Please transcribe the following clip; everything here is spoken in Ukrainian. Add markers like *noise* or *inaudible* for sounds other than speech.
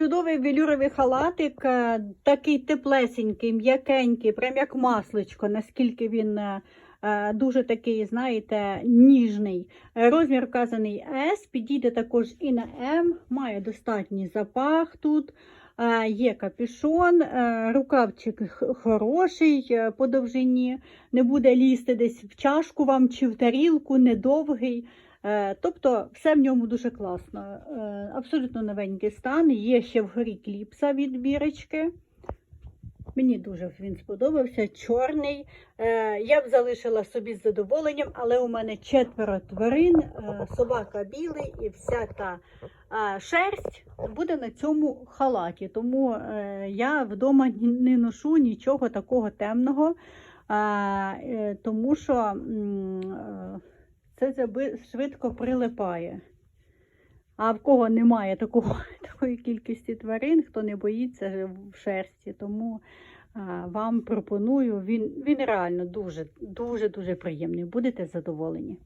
Чудовий велюровий халатик, е, такий теплесенький, м'якенький, прям як масличко, наскільки він е, е, дуже такий, знаєте, ніжний. Розмір вказаний S, підійде також і на М, має достатній запах тут. Є капюшон, рукавчик хороший по довжині, не буде лізти десь в чашку вам чи в тарілку, недовгий. Е, Тобто все в ньому дуже класно. Е, Абсолютно новенький стан. Є ще вгорі кліпса від бірочки. Мені дуже він сподобався. Чорний. Е, Я б залишила собі з задоволенням, але у мене четверо тварин, собака білий і вся та шерсть буде на цьому халаті. Тому я вдома не ношу нічого такого темного, тому що. Це швидко прилипає. А в кого немає такого, *laughs* такої кількості тварин, хто не боїться в шерсті, тому а, вам пропоную. Він, він реально дуже, дуже, дуже приємний. Будете задоволені.